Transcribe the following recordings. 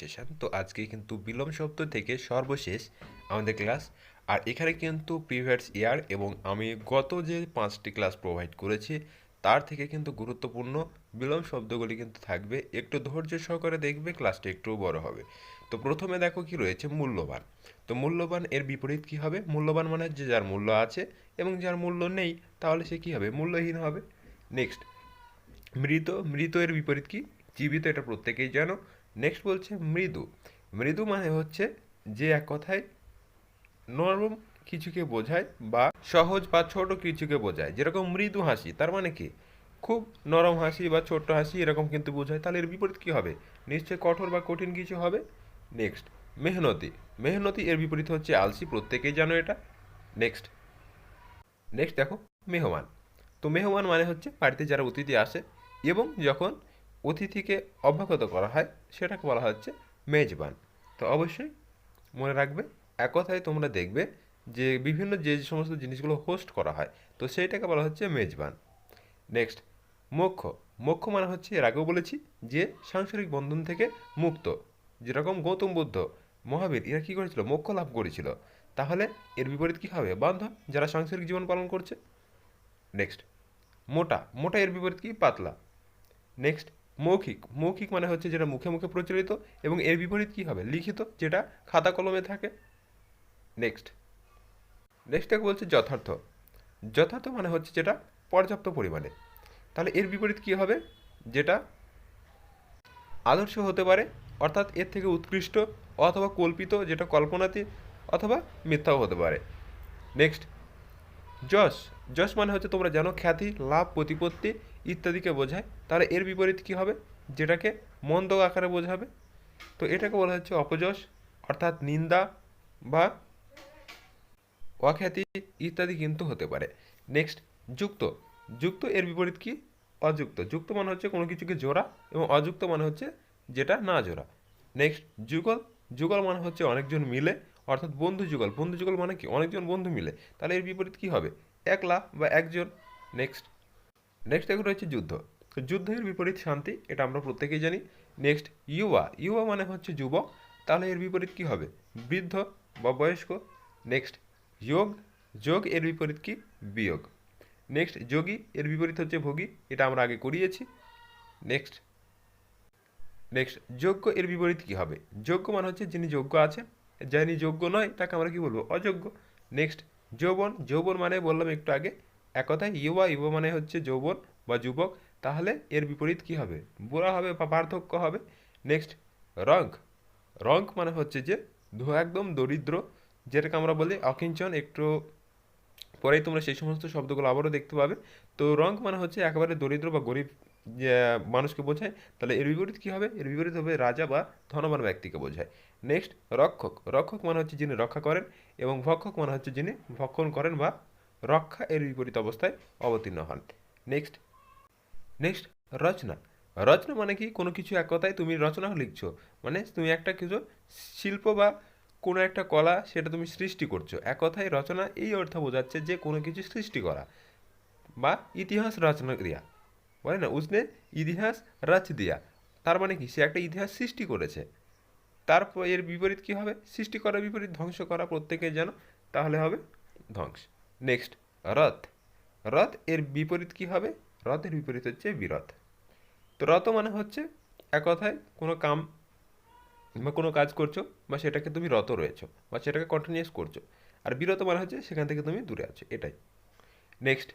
Session তো আজকে কিন্তু বিলোম শব্দ থেকে সর্বশেষ আমাদের ক্লাস আর এখানে কিন্তু প্রিভিয়াস ইয়ার এবং আমি গত যে পাঁচটি ক্লাস প্রোভাইড করেছি, তার থেকে কিন্তু গুরুত্বপূর্ণ বিলোম শব্দগুলি কিন্তু থাকবে। একটু ধৈর্য সহকারে দেখবে ক্লাসটা একটু বড় হবে। তো প্রথমে দেখো কি রয়েছে মূল্যবান। তো মূল্যবান এর বিপরীত কি হবে? মূল্যবান মানে যে যার মূল্য আছে এবং যার মূল্য নেই, তাহলে সে কি হবে? মূল্যহীন হবে। নেক্সট মৃত। মৃত এর বিপরীত কি? জীবিত এটা প্রত্যেকেই জানো। নেক্সট বলছে মৃদু। মৃদু মানে হচ্ছে যে এক কথায় নরম কিছুকে বোঝায় বা সহজ বা ছোট কিছুকে বোঝায়। যেরকম মৃদু হাসি, তার মানে কি? খুব নরম হাসি বা ছোট্ট হাসি এরকম কিন্তু বোঝায়, তাহলে এর বিপরীত কী হবে? নিশ্চয়ই কঠোর বা কঠিন কিছু হবে? নেক্সট মেহনতি। মেহনতি এর বিপরীত হচ্ছে আলসি, প্রত্যেকেই জানো এটা। নেক্সট নেক্সট দেখো, মেহমান। তো মেহমান মানে হচ্ছে বাড়িতে যারা অতিথি আসে এবং যখন অতিথিকে অভ্যাগত করা হয়, সেটাকে বলা হচ্ছে মেজবান। তো অবশ্যই মনে রাখবে, এক কথায় তোমরা দেখবে যে বিভিন্ন যে সমস্ত জিনিসগুলো হোস্ট করা হয়, তো সেইটাকে বলা হচ্ছে মেজবান। নেক্সট মোক্ষ। মোক্ষ মানে হচ্ছে, এর আগেও বলেছি যে সাংসারিক বন্ধন থেকে মুক্ত। যেরকম গৌতম বুদ্ধ, মহাবীর, এরা কী করেছিল? মোক্ষ লাভ করেছিল। তাহলে এর বিপরীত কী হবে? বান্ধব, যারা সাংসারিক জীবন পালন করছে। নেক্সট মোটা। মোটা এর বিপরীত কি? পাতলা। নেক্সট মৌখিক। মৌখিক মানে হচ্ছে যেটা মুখে মুখে প্রচলিত এবং এর বিপরীত কি হবে? লিখিত, যেটা খাতা কলমে থাকে। নেক্সট নেক্সট নেক্সটটাকে বলছে যথার্থ। যথার্থ মানে হচ্ছে যেটা পর্যাপ্ত পরিমাণে। তাহলে এর বিপরীত কি হবে? যেটা আদর্শ হতে পারে, অর্থাৎ এর থেকে উৎকৃষ্ট অথবা কল্পিত যেটা কল্পনাতে অথবা মিথ্যাও হতে পারে। নেক্সট যশ। যশ মানে হচ্ছে তোমরা জানো খ্যাতি, লাভ, প্রতিপত্তি ইত্যাদিকে বোঝায়। তাহলে এর বিপরীত কী হবে? যেটাকে মন্দ আকারে বোঝাবে। তো এটাকে বলা হচ্ছে অপযশ, অর্থাৎ নিন্দা বা অখ্যাতি ইত্যাদি কিন্তু হতে পারে। নেক্সট যুক্ত। যুক্ত এর বিপরীত কি? অযুক্ত। যুক্ত মানে হচ্ছে কোনো কিছুকে জোড়া এবং অযুক্ত মানে হচ্ছে যেটা না জোড়া। নেক্সট যুগল। যুগল মানে হচ্ছে অনেকজন মিলে, অর্থাৎ বন্ধু যুগল। বন্ধু যুগল মানে কি? অনেকজন বন্ধু মিলে। তাহলে এর বিপরীত কি হবে? একলা বা একজন। নেক্সট নেক্সট দেখো রয়েছে যুদ্ধ। তো যুদ্ধের বিপরীত শান্তি, এটা আমরা প্রত্যেকেই জানি। নেক্সট ইউয়া। ইউয়া মানে হচ্ছে যুবক। তাহলে এর বিপরীত কি হবে? বৃদ্ধ বা বয়স্ক। নেক্সট যোগ। যোগ এর বিপরীত কি? বিয়োগ। নেক্সট যোগী এর বিপরীত হচ্ছে ভোগী। এটা আমরা আগে করিয়েছি। নেক্সট নেক্সট যোগ্য এর বিপরীত কি হবে? যোগ্য মানে হচ্ছে যিনি যোগ্য আছেন। যিনি যোগ্য নয়, তাকে আমরা কি বলব? অযোগ্য। নেক্সট যৌবন। যৌবন মানে বললাম একটু আগে। এক কথায় ইউবা ইউবা মানে হচ্ছে যৌবন বা যুবক। তাহলে এর বিপরীত কি হবে? বুড়া হবে বা পার্থক্য হবে? নেক্সট রঙ্ক রঙ্ক মানে হচ্ছে যে একদম দরিদ্র, যেটাকে আমরা বলি অকিঞ্চন। একটু পরেই তোমরা সেই সমস্ত শব্দগুলো আবারও দেখতে পাবে। তো রঙ্ক মানে হচ্ছে একেবারে দরিদ্র বা গরিব মানুষকে বোঝায়। তাহলে এর বিপরীত কী হবে? এর বিপরীত হবে রাজা বা ধনবান ব্যক্তিকে বোঝায়। নেক্সট রক্ষক। রক্ষক মানে হচ্ছে যিনি রক্ষা করেন এবং ভক্ষক মানে হচ্ছে যিনি ভক্ষণ করেন বা রক্ষা এর বিপরীত অবস্থায় অবতীর্ণ হন। নেক্সট নেক্সট রচনা। রচনা মানে কি? কোনো কিছু এক কথায় তুমি রচনা লিখছো। মানে তুমি একটা কিছু শিল্প বা কোনো একটা কলা সেটা তুমি সৃষ্টি করছ। এক কথায় রচনা এই অর্থ বোঝাচ্ছে যে কোনো কিছু সৃষ্টি করা বা ইতিহাস রচনা ক্রিয়া বলে না? উসনে ইতিহাস রচ দিয়া। তার মানে কি? সে একটা ইতিহাস সৃষ্টি করেছে। তারপর এর বিপরীত কি হবে? সৃষ্টি করার বিপরীত, ধ্বংস করা প্রত্যেকে যেন তাহলে হবে ধ্বংস। নেক্সট রথ। রথ এর বিপরীত কি হবে? রথের বিপরীত হচ্ছে বিরথ। তো রথ মানে হচ্ছে এক কথায় কোনো কাম বা কোনো কাজ করছ বা সেটাকে তুমি রত রয়েছো বা সেটাকে কন্টিনিউস করছ। আর বিরত মানে হচ্ছে সেখান থেকে তুমি দূরে আছো, এটাই। নেক্সট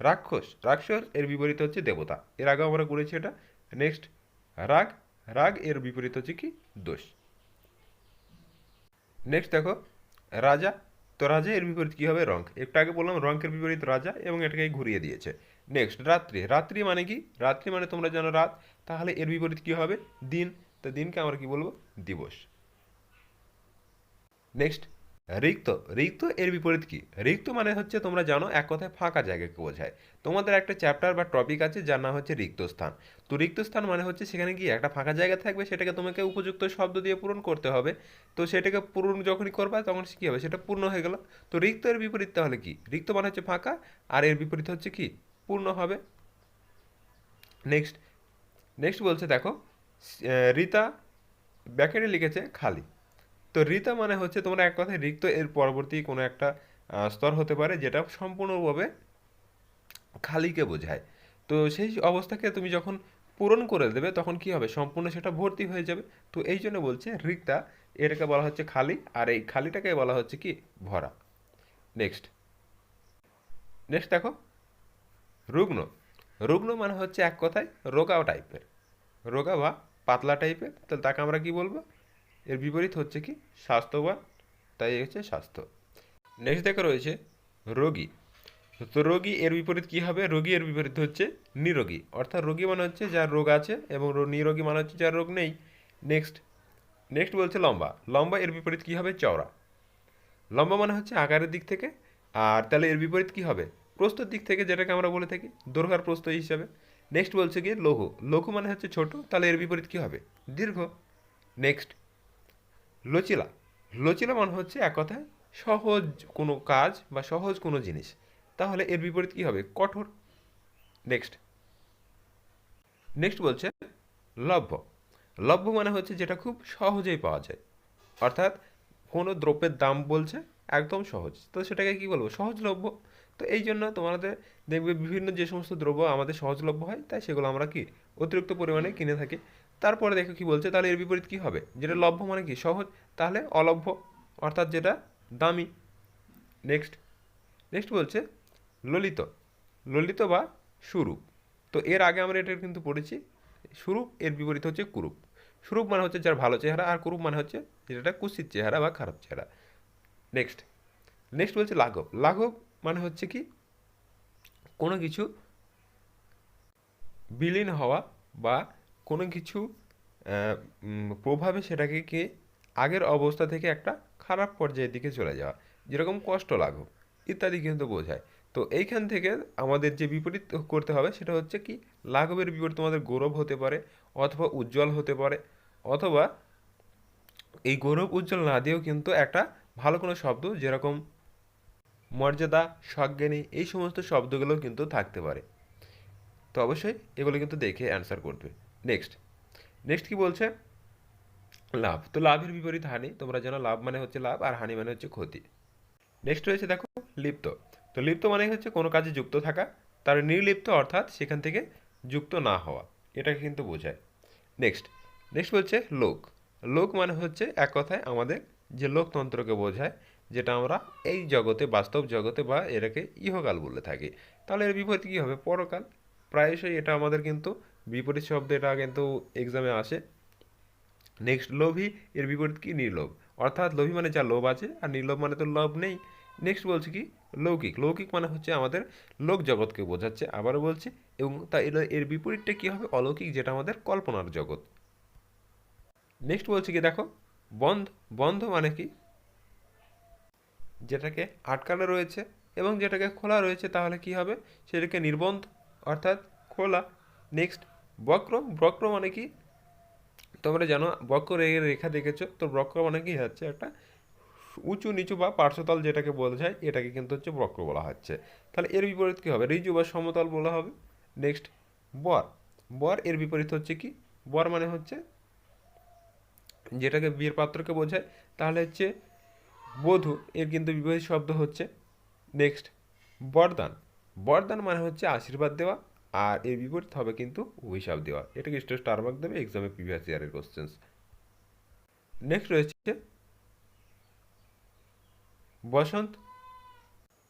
রাক্ষস। রাক্ষস এর বিপরীত হচ্ছে দেবতা। এর আগে আমরা করেছি এটা। নেক্সট রাগ। রাগ এর বিপরীত হচ্ছে কি? দোষ। নেক্সট দেখো, রাজা। তো রাজা এর বিপরীত কী হবে? রঙ্ক। একটু আগে বললাম রঙ্কের বিপরীত রাজা এবং এটাকে ঘুরিয়ে দিয়েছে। নেক্সট রাত্রি। রাত্রি মানে কি? রাত্রি মানে তোমরা জানো রাত। তাহলে এর বিপরীত কী হবে? দিন। তো দিনকে আমরা কি বলব? দিবস। নেক্সট রিক্ত। রিক্ত এর বিপরীত কি? রিক্ত মানে হচ্ছে তোমরা জানো, এক কথায় ফাঁকা জায়গাকে বোঝায়। তোমাদের একটা চ্যাপ্টার বা টপিক আছে, যার নাম হচ্ছে রিক্ত স্থান। তো রিক্ত স্থান মানে হচ্ছে সেখানে গিয়ে একটা ফাঁকা জায়গা থাকবে, সেটাকে তোমাকে উপযুক্ত শব্দ দিয়ে পূরণ করতে হবে। তো সেটাকে পূরণ যখনই করবা, তখন কী হবে? সেটা পূর্ণ হয়ে গেল। তো রিক্ত এর বিপরীত তাহলে কি? রিক্ত মানে হচ্ছে ফাঁকা, আর এর বিপরীত হচ্ছে কি? পূর্ণ হবে। নেক্সট নেক্সট বলছে, দেখো রীতা ব্যাকেটে লিখেছে খালি। তো রিতা মানে হচ্ছে তোমরা এক কথায় রিক্ত, এর পরবর্তী কোনো একটা স্তর হতে পারে যেটা সম্পূর্ণভাবে খালিকে বোঝায়। তো সেই অবস্থাকে তুমি যখন পূরণ করে দেবে, তখন কি হবে? সম্পূর্ণ সেটা ভর্তি হয়ে যাবে। তো এই জন্য বলছে রিক্তা এটাকে বলা হচ্ছে খালি, আর এই খালিটাকে বলা হচ্ছে কি? ভরা। নেক্সট নেক্সট দেখো রুগ্ন। রুগ্ন মানে হচ্ছে এক কথায় রোগা টাইপের। রোগা বা পাতলা টাইপের, তাহলে তাকে আমরা কি বলব? এর বিপরীত হচ্ছে কি? স্বাস্থ্যবান, তাই হচ্ছে স্বাস্থ্য। নেক্সট দেখে রয়েছে রোগী। তো রোগী এর বিপরীত কি হবে? রোগী এর বিপরীত হচ্ছে নিরোগী। অর্থাৎ রোগী মানে হচ্ছে যার রোগ আছে এবং নিরোগী মানে হচ্ছে যার রোগ নেই। নেক্সট নেক্সট বলছে লম্বা। লম্বা এর বিপরীত কি হবে? চওড়া। লম্বা মানে হচ্ছে আকারের দিক থেকে, আর তাহলে এর বিপরীত কি হবে? প্রস্তর দিক থেকে যেটাকে আমরা বলে থাকি, দৈর্ঘ্যার প্রস্থ হিসাবে। নেক্সট বলছে কি লঘু। লঘু মানে হচ্ছে ছোট, তাহলে এর বিপরীত কী হবে? দীর্ঘ। নেক্সট লচিলা। লচিলা মানে হচ্ছে এক কথায় সহজ কোনো কাজ বা সহজ কোনো জিনিস। তাহলে এর বিপরীত কী হবে? কঠোর। নেক্সট নেক্সট বলছে লভ্য। লভ্য মানে হচ্ছে যেটা খুব সহজেই পাওয়া যায়। অর্থাৎ কোনো দ্রব্যের দাম বলছে একদম সহজ। তো সেটাকে কি বলব? সহজলভ্য। তো এই জন্য তোমাদের দেখবে বিভিন্ন যে সমস্ত দ্রব্য আমাদের সহজলভ্য হয়, তাই সেগুলো আমরা কি অতিরিক্ত পরিমাণে কিনে থাকি। তারপরে দেখো কি বলছে, তাহলে এর বিপরীত কি হবে? যেটা লভ্য মানে কি? সহজ। তাহলে অলভ্য, অর্থাৎ যেটা দামি। নেক্সট নেক্সট বলছে ললিত। ললিত বা সুরূপ। তো এর আগে আমরা এটা কিন্তু পড়েছি, সুরূপ এর বিপরীত হচ্ছে কুরূপ। সুরূপ মানে হচ্ছে যার ভালো চেহারা, আর কুরূপ মানে হচ্ছে যেটা কুৎসিত চেহারা বা খারাপ চেহারা। নেক্সট নেক্সট বলছে লাঘব। লাঘব মানে হচ্ছে কি? কোনো কিছু বিলীন হওয়া বা কোনো কিছু প্রভাবে সেটাকে কি আগের অবস্থা থেকে একটা খারাপ পর্যায়ের দিকে চলে যাওয়া। যেরকম কষ্ট লাঘব, ইত্যাদি কিন্তু বোঝায়। তো এইখান থেকে আমাদের যে বিপরীত করতে হবে সেটা হচ্ছে কি? লাঘবের বিপরীত তোমাদের গৌরব হতে পারে অথবা উজ্জ্বল হতে পারে। অথবা এই গৌরব উজ্জ্বল না দিয়েও কিন্তু একটা ভালো কোনো শব্দ যেরকম মর্যাদা, সজ্ঞানী, এই সমস্ত শব্দগুলোও কিন্তু থাকতে পারে। তো অবশ্যই এগুলো কিন্তু দেখে অ্যান্সার করবে। নেক্সট নেক্সট কি বলছে? লাভ। তো লাভের বিপরীত হানি, তোমরা জানো লাভ মানে হচ্ছে লাভ আর হানি মানে হচ্ছে ক্ষতি। নেক্সট রয়েছে দেখো, লিপ্ত। তো লিপ্ত মানে হচ্ছে কোনো কাজে যুক্ত থাকা, তার নির্লিপ্ত অর্থাৎ সেখান থেকে যুক্ত না হওয়া, এটাকে কিন্তু বোঝায়। নেক্সট নেক্সট বলছে লোক। লোক মানে হচ্ছে এক কথায় আমাদের যে লোকতন্ত্রকে বোঝায়, যেটা আমরা এই জগতে, বাস্তব জগতে বা এটাকে ইহকাল বলে থাকি। তাহলে এর বিপরীত কী হবে? পরকাল। প্রায়শই এটা আমাদের কিন্তু বিপরীত শব্দ এটা কিন্তু এক্সামে আসে। নেক্সট লোভী। এর বিপরীত কি? নির্লোভ। অর্থাৎ লোভী মানে যা লোভ আছে, আর নির্লোভ মানে তো লোভ নেই। নেক্সট বলছি কি? লৌকিক। লৌকিক মানে হচ্ছে আমাদের লোক জগৎকে বোঝাচ্ছে, আবারও বলছি, এবং তা এর এর বিপরীতটা কী হবে? অলৌকিক, যেটা আমাদের কল্পনার জগৎ। নেক্সট বলছি কি? দেখো। বন্ধ বন্ধ মানে কি? যেটাকে আটকানো রয়েছে এবং যেটাকে খোলা রয়েছে তাহলে কি হবে? সেটাকে নির্বন্ধ অর্থাৎ খোলা। নেক্সট বক্র। বক্র মানে কি? তোমরা জানো, বক্র রেখা দেখেছ? তো বক্র মানে কি হচ্ছে? একটা উঁচু নিচু বা পার্শ্বতল যেটাকে বোঝায় এটাকে কিন্তু হচ্ছে বক্র বলা হচ্ছে। তাহলে এর বিপরীত কী হবে? ঋজু বা সমতল বলা হবে। নেক্সট বর। বর এর বিপরীত হচ্ছে কি? বর মানে হচ্ছে যেটাকে বিয়ের পাত্রকে বোঝায়, তাহলে হচ্ছে বধূ, এর কিন্তু বিপরীত শব্দ হচ্ছে নেক্সট বরদান। বরদান মানে হচ্ছে আশীর্বাদ দেওয়া, আর এর বিপরীত হবে কিন্তু অভিশাপ দেওয়া। এটাকে স্টেট স্টার মার্ক দেবে এক্সামে প্রিভিয়াস ইয়ারের কোশ্চেন্স নেক্সট রয়েছে বসন্ত।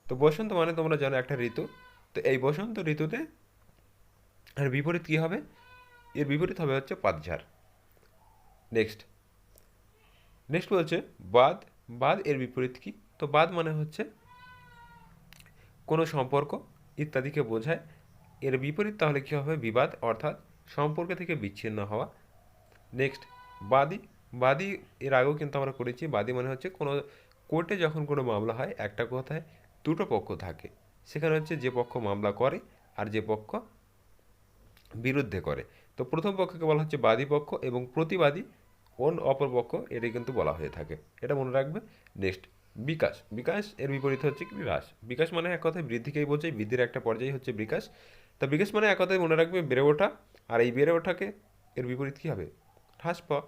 তো বসন্ত মানে তোমরা জানো একটা ঋতু। তো এই বসন্ত ঋতুতে এর বিপরীত কী হবে? এর বিপরীত হবে হচ্ছে পাতঝাড়। নেক্সট নেক্সট বলছে বাদ বাদ এর বিপরীত কি? তো বাদ মানে হচ্ছে কোনো সম্পর্ক ইত্যাদিকে বোঝায়। এর বিপরীত তাহলে কী হবে? বিবাদ, অর্থাৎ সম্পর্ক থেকে বিচ্ছিন্ন হওয়া। নেক্সট বাদী বাদী এর আগেও কিন্তু আমরা করেছি। বাদী মানে হচ্ছে কোনো কোর্টে যখন কোনো মামলা হয়, একটা কথায় দুটো পক্ষ থাকে। সেখানে হচ্ছে যে পক্ষ মামলা করে আর যে পক্ষ বিরুদ্ধে করে। তো প্রথম পক্ষকে বলা হচ্ছে বাদী পক্ষ এবং প্রতিবাদী অন অপর পক্ষ এটাই কিন্তু বলা হয়ে থাকে। এটা মনে রাখবে নেক্সট বিকাশ। বিকাশ এর বিপরীত হচ্ছে কি? হ্রাস বিকাশ মানে এক কথায় বৃদ্ধিকেই বোঝায় বৃদ্ধির একটা পর্যায়ে হচ্ছে বিকাশ। তা বিকাশ মানে এক কথায় মনে রাখবে বেড়ে ওঠা। আর এই বেড়ে ওঠাকে এর বিপরীত কী হবে? হ্রাস পাওয়া।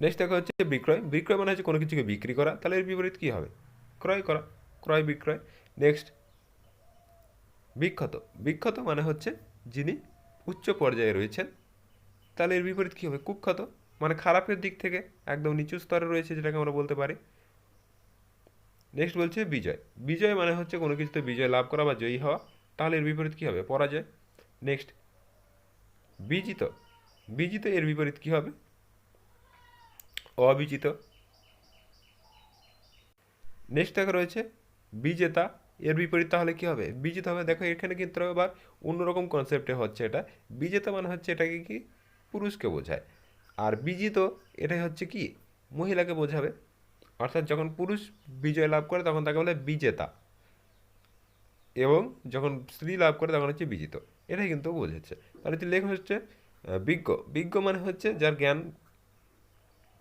নেক্সট দেখা হচ্ছে বিক্রয়। বিক্রয় মানে হচ্ছে কোনো কিছুকে বিক্রি করা। তাহলে এর বিপরীত কী হবে? ক্রয় করা। ক্রয় বিক্রয়। নেক্সট বিখ্যাত। বিখ্যাত মানে হচ্ছে যিনি উচ্চ পর্যায়ে রয়েছেন তাহলে এর বিপরীত কী হবে? কুখ্যাত? মানে খারাপের দিক থেকে একদম নিচু স্তরে রয়েছে যেটাকে আমরা বলতে পারি। নেক্সট বলছে বিজয়। বিজয় মানে হচ্ছে কোনো কিছুতে বিজয় লাভ করা বা জয়ী হওয়া। তাহলে এর বিপরীত কী হবে? পরাজয়। নেক্সট বিজিত। বিজিত এর বিপরীত কী হবে? অবিজিত। নেক্সট দেখা রয়েছে বিজেতা। এর বিপরীত তাহলে কী হবে? বিজেতা হবে। দেখো এখানে কিন্তু আবার অন্যরকম কনসেপ্টে হচ্ছে এটা। বিজেতা মানে হচ্ছে এটাকে কি? পুরুষকে বোঝায়। আর বিজিত এটাই হচ্ছে কি, মহিলাকে বোঝাবে। অর্থাৎ যখন পুরুষ বিজয় লাভ করে, তখন তাকে বলে বিজেতা। এবং যখন স্ত্রী লাভ করে, তখন হচ্ছে বিজিত। এটাই কিন্তু বোঝাচ্ছে। তাহলে হচ্ছে লেখ হচ্ছে বিজ্ঞ। বিজ্ঞ মানে হচ্ছে যার জ্ঞান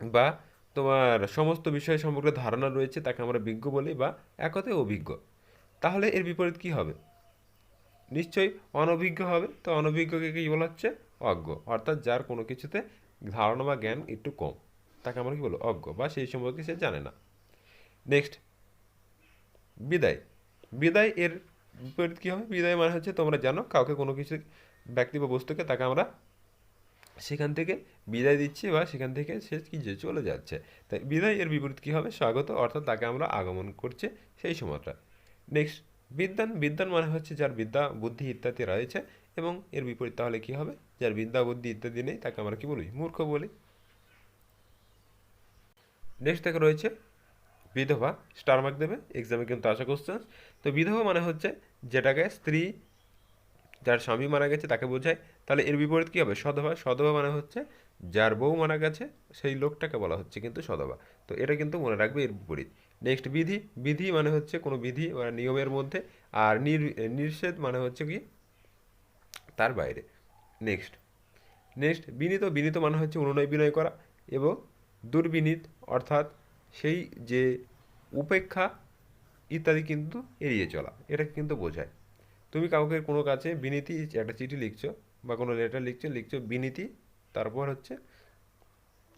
বা তোমার সমস্ত বিষয় সম্পর্কে ধারণা রয়েছে, তাকে আমরা বিজ্ঞ বলি বা একতে অভিজ্ঞ। তাহলে এর বিপরীত কি হবে? নিশ্চয়ই অনভিজ্ঞ হবে। তো অনভিজ্ঞকে কী বলা হচ্ছে? অজ্ঞ। অর্থাৎ যার কোনো কিছুতে ধারণা বা জ্ঞান একটু কম। তাকে আমরা কি বলব? অজ্ঞ বা সেই সম্পর্কে সে জানে না। নেক্সট বিদায়। বিদায় এর বিপরীত কী হবে? বিদায় মানে হচ্ছে তোমরা জানো কাউকে কোনো কিছু, ব্যক্তি বা বস্তুকে তাকে আমরা সেখান থেকে বিদায় দিচ্ছি বা সেখান থেকে সে কি যে চলে যাচ্ছে। তাই বিদায় এর বিপরীত কী হবে? স্বাগত। অর্থাৎ তাকে আমরা আগমন করছে সেই সময়টা। নেক্সট বিদ্যান। বিদ্যান মানে হচ্ছে যার বিদ্যা, বুদ্ধি ইত্যাদি রয়েছে এবং এর বিপরীত তাহলে কী হবে? যার বিদ্যা বুদ্ধি ইত্যাদি নেই, তাকে আমরা কি বলি? মূর্খ বলি। নেক্সট থেকে রয়েছে, বিধবা স্টার মার্ক দেবে এক্সামে কিন্তু আসা কোশ্চেন তো বিধবা মানে হচ্ছে যেটাকে স্ত্রী যার স্বামী মারা গেছে তাকে বোঝায়। তাহলে এর বিপরীত কী হবে? সধবা। সধবা মানে হচ্ছে যার বউ মারা গেছে, সেই লোকটাকে বলা হচ্ছে কিন্তু সধবা। তো এটা কিন্তু মনে রাখবে এর বিপরীত। নেক্সট বিধি। বিধি মানে হচ্ছে কোনো বিধি বা নিয়মের মধ্যে। আর নির নিষেধ মানে হচ্ছে কি? তার বাইরে। নেক্সট নেক্সট বিনীত বিনীত মানে হচ্ছে অনুনয় বিনয় করা এবং দুর্বিনীত অর্থাৎ সেই যে উপেক্ষা ইত্যাদি কিন্তু এড়িয়ে চলা এটা কিন্তু বোঝায়। তুমি কাউকে কোনো কাছে বিনীতি একটা চিঠি লিখছো বা কোনো লেটার লিখছো লিখছো বিনীতি, তারপর হচ্ছে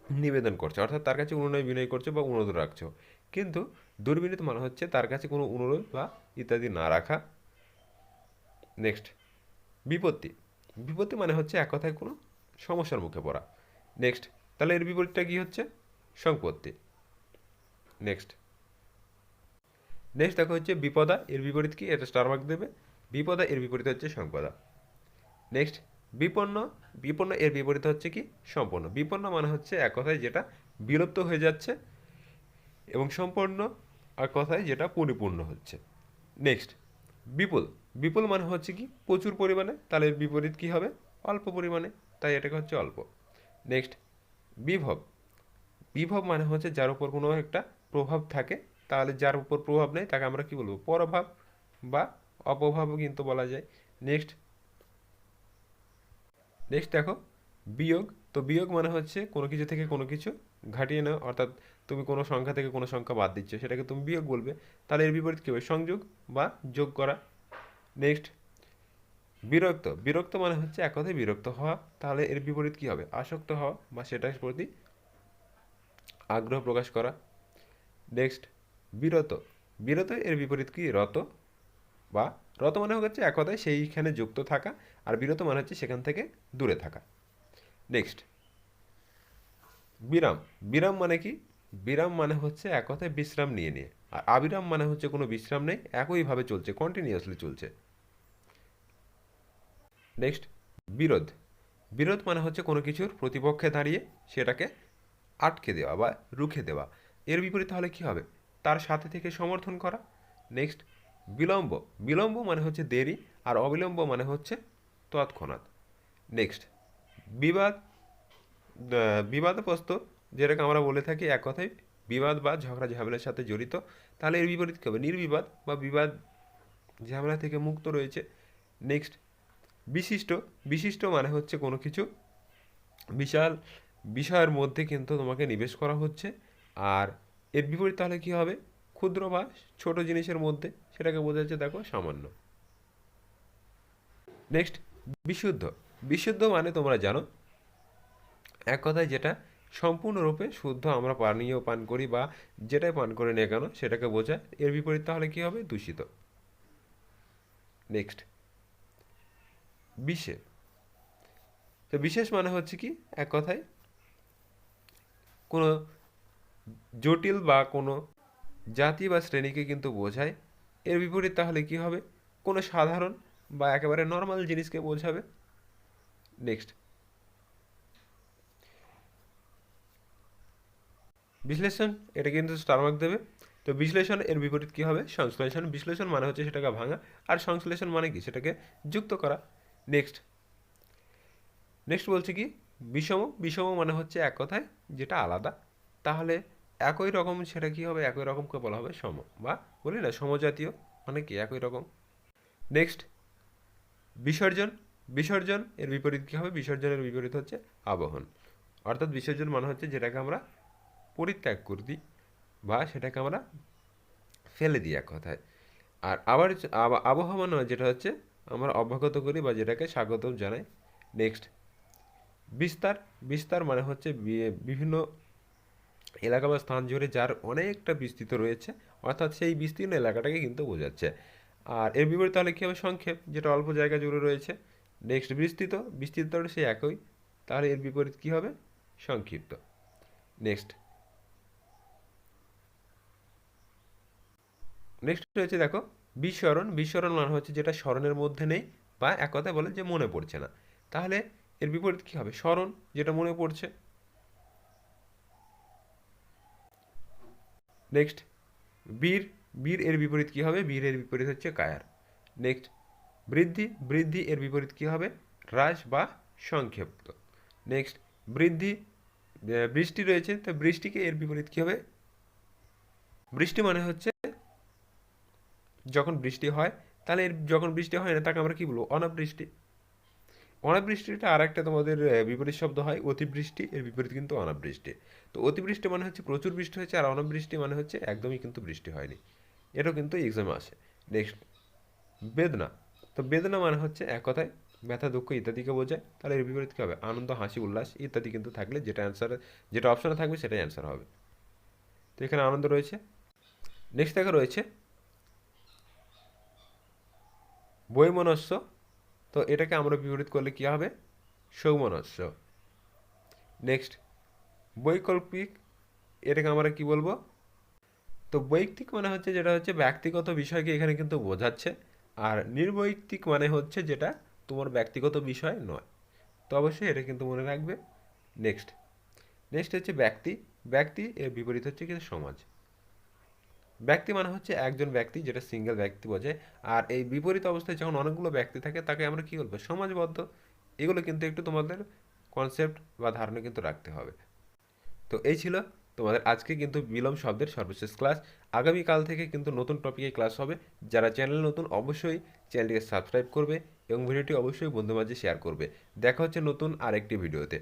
নিবেদন করছ, অর্থাৎ তার কাছে অনুনয় বিনয় করছ বা অনুরোধ রাখছো। কিন্তু দুর্বিনীত মানে হচ্ছে তার কাছে কোনো অনুরোধ বা ইত্যাদি না রাখা। নেক্সট বিপত্তি। বিপত্তি মানে হচ্ছে এক কথায় কোনো সমস্যার মুখে পড়া। নেক্সট তাহলে এর বিপরীতটা কী হচ্ছে? সম্পত্তি। নেক্সট নেক্সট দেখো হচ্ছে বিপদা, এর বিপরীত কি? এটা স্টার মার্ক দেবে। বিপদা, এর বিপরীত হচ্ছে সম্পদা। নেক্সট বিপন্ন বিপন্ন, এর বিপরীত হচ্ছে কি? সম্পন্ন। বিপন্ন মানে হচ্ছে এক কথায় যেটা বিলুপ্ত হয়ে যাচ্ছে এবং সম্পন্ন আর কথায় যেটা পরিপূর্ণ হচ্ছে। নেক্সট বিপুল। বিপুল মানে হচ্ছে কি প্রচুর পরিমাণে, তাহলে বিপরীত কি হবে? অল্প পরিমাণে, তাই এটাকে হচ্ছে অল্প। নেক্সট বিভব। বিভব মানে হচ্ছে যার উপর কোনো একটা প্রভাব থাকে, তাহলে যার উপর প্রভাব নেই, তাকে আমরা কি বলব? পরভাব বা অপভাবও কিন্তু বলা যায়। নেক্সট নেক্সট দেখো, বিয়োগ। তো বিয়োগ মানে হচ্ছে কোনো কিছু থেকে কোনো কিছু ঘাটিয়ে নেওয়া, অর্থাৎ তুমি কোনো সংখ্যা থেকে কোনো সংখ্যা বাদ দিচ্ছ, সেটাকে তুমি বিয়োগ বলবে। তাহলে এর বিপরীত কী হবে? সংযোগ বা যোগ করা। নেক্সট বিরক্ত। বিরক্ত মানে হচ্ছে এক কথায় বিরক্ত হওয়া। তাহলে এর বিপরীত কী হবে? আসক্ত হওয়া বা সেটার প্রতি আগ্রহ প্রকাশ করা। নেক্সট বিরত। বিরত এর বিপরীত কি? রত বা রত মানে হচ্ছে এক কথায় সেইখানে যুক্ত থাকা আর বিরত মানে হচ্ছে সেখান থেকে দূরে থাকা। নেক্সট বিরাম। বিরাম মানে কি? বিরাম মানে হচ্ছে এক কথায় বিশ্রাম নিয়ে নিয়ে। আর আবিরাম মানে হচ্ছে কোনো বিশ্রাম নেই। একইভাবে চলছে কন্টিনিউয়াসলি চলছে। নেক্সট বিরোধ। বিরোধ মানে হচ্ছে কোনো কিছুর প্রতিপক্ষে দাঁড়িয়ে সেটাকে আটকে দেওয়া বা রুখে দেওয়া। এর বিপরীত তাহলে কী হবে? তার সাথে থেকে সমর্থন করা। নেক্সট বিলম্ব। বিলম্ব মানে হচ্ছে দেরি আর অবিলম্ব মানে হচ্ছে তৎক্ষণাৎ। নেক্সট বিবাদ বিবাদপ্রস্ত, যেটাকে আমরা বলে থাকি এক কথায় বিবাদ বা ঝগড়া ঝামেলার সাথে জড়িত। তাহলে এর বিপরীত কী হবে? নির্বিবাদ বা বিবাদ ঝামেলা থেকে মুক্ত রয়েছে। নেক্সট বিশিষ্ট বিশিষ্ট মানে হচ্ছে কোনো কিছু বিশাল বিষয়ের মধ্যে কিন্তু তোমাকে নিবেশ করা হচ্ছে। আর এর বিপরীত তাহলে কী হবে? ক্ষুদ্র বা ছোট জিনিসের মধ্যে সেটাকে বোঝা যাচ্ছে, দেখো, সামান্য। নেক্সট বিশুদ্ধ। বিশুদ্ধ মানে তোমরা জানো, এক কথায় যেটা সম্পূর্ণরূপে শুদ্ধ আমরা পানীয় পান করি বা যেটাই পান করি না কেন, সেটাকে বোঝায়। এর বিপরীত তাহলে কী হবে? দূষিত। নেক্সট বিশেষ তো বিশেষ মানে হচ্ছে কি? এক কথায়, কোনো জটিল বা কোনো জাতি বা শ্রেণীকে কিন্তু বোঝায়। এর বিপরীত তাহলে কি হবে? কোনো সাধারণ বা একেবারে নর্মাল জিনিসকে বোঝাবে। নেক্সট বিশ্লেষণ, এটা কিন্তু স্টারমার্ক দেবে। তো বিশ্লেষণ, এর বিপরীত কী হবে? সংশ্লেষণ। বিশ্লেষণ মানে হচ্ছে সেটাকে ভাঙা। আর সংশ্লেষণ মানে কি? সেটাকে যুক্ত করা। নেক্সট নেক্সট বলছে কি? বিষম বিষম মানে হচ্ছে এক কথায় যেটা আলাদা। তাহলে একই রকম সেটা কি হবে? একই রকমকে বলা হবে? সম বা বলি না, সমজাতীয় মানে কি? একই রকম। নেক্সট বিসর্জন বিসর্জন এর বিপরীত কী হবে? বিসর্জনের বিপরীত হচ্ছে আবহন। অর্থাৎ বিসর্জন মানে হচ্ছে যেটাকে আমরা পরিত্যাগ করে দিই বা সেটাকে আমরা ফেলে দিই এক কথায়। আর আবার আবহাওয়া নয় যেটা হচ্ছে আমরা অভ্যাগত করি বা যেটাকে স্বাগত জানাই। নেক্সট বিস্তার বিস্তার মানে হচ্ছে বিভিন্ন এলাকা বা স্থান জুড়ে যার অনেকটা বিস্তৃত রয়েছে, অর্থাৎ সেই বিস্তীর্ণ এলাকাটাকে কিন্তু বোঝাচ্ছে। আর এর বিপরীত তাহলে কী হবে? সংক্ষেপ, যেটা অল্প জায়গা জুড়ে রয়েছে। নেক্সট বিস্তৃত, বিস্তৃতটা সে একই। তাহলে এর বিপরীত কী হবে? সংক্ষিপ্ত। নেক্সট নেক্সট হচ্ছে দেখো বিস্মরণ বিস্মরণ মানে হচ্ছে যেটা স্মরণের মধ্যে নেই বা এক কথায় বলে যে মনে পড়ছে না। তাহলে এর বিপরীত কী হবে? স্মরণ, যেটা মনে পড়ছে। নেক্সট বীর বীর এর বিপরীত কী হবে? বীর এর বিপরীত হচ্ছে কায়ার। নেক্সট বৃদ্ধি বৃদ্ধি এর বিপরীত কী হবে? হ্রাস বা সংক্ষিপ্ত। নেক্সট বৃদ্ধি বৃষ্টি রয়েছে, তো বৃষ্টিকে এর বিপরীত কী হবে? বৃষ্টি মানে হচ্ছে যখন বৃষ্টি হয়, তাহলে এর যখন বৃষ্টি হয় না, তাকে আমরা কী বলব? অনাবৃষ্টি। অনাবৃষ্টিটা আর একটা তোমাদের বিপরীত শব্দ হয়, অতিবৃষ্টি। এর বিপরীত কিন্তু অনাবৃষ্টি। তো অতিবৃষ্টি মানে হচ্ছে প্রচুর বৃষ্টি হয়েছে, আর অনাবৃষ্টি মানে হচ্ছে একদমই কিন্তু বৃষ্টি হয়নি। এটাও কিন্তু এক্সামে আসে। নেক্সট বেদনা। তো বেদনা মানে হচ্ছে এক কথায় ব্যথা, দুঃখ ইত্যাদিকে বোঝায়। তাহলে এর বিপরীত কী হবে? আনন্দ, হাসি, উল্লাস ইত্যাদি কিন্তু থাকলে যেটা অ্যান্সার যেটা অপশানে থাকবে সেটাই অ্যান্সার হবে। তো এখানে আনন্দ রয়েছে। নেক্সট দেখা রয়েছে বৈমনস্য। তো এটাকে আমরা বিপরীত করলে কী হবে? সৌমনস্য। নেক্সট বৈকল্পিক, এটাকে আমরা কি বলব? তো বৈক্তিক মানে হচ্ছে যেটা হচ্ছে ব্যক্তিগত বিষয়কে এখানে কিন্তু বোঝাচ্ছে, আর নির্বৈয়ক্তিক মানে হচ্ছে যেটা তোমার ব্যক্তিগত বিষয় নয়। তো অবশ্যই এটা কিন্তু মনে রাখবে। নেক্সট নেক্সট হচ্ছে ব্যক্তি। ব্যক্তি এর বিপরীত হচ্ছে কিন্তু সমাজ। ব্যক্তি মানে হচ্ছে একজন ব্যক্তি যেটা সিঙ্গেল ব্যক্তি বোঝায় আর এই বিপরীত অবস্থায় যখন অনেকগুলো ব্যক্তি থাকে, তাকে আমরা কী বলব? সমাজবদ্ধ। এগুলো কিন্তু একটু তোমাদের কনসেপ্ট বা ধারণা কিন্তু রাখতে হবে। তো এই ছিল তোমাদের আজকে কিন্তু বিলম শব্দের সর্বশেষ ক্লাস আগামীকাল থেকে কিন্তু নতুন টপিকে ক্লাস হবে। যারা চ্যানেল নতুন, অবশ্যই চ্যানেলটিকে সাবস্ক্রাইব করবে এবং ভিডিওটি অবশ্যই বন্ধু মাঝে শেয়ার করবে। দেখা হচ্ছে নতুন আরেকটি ভিডিওতে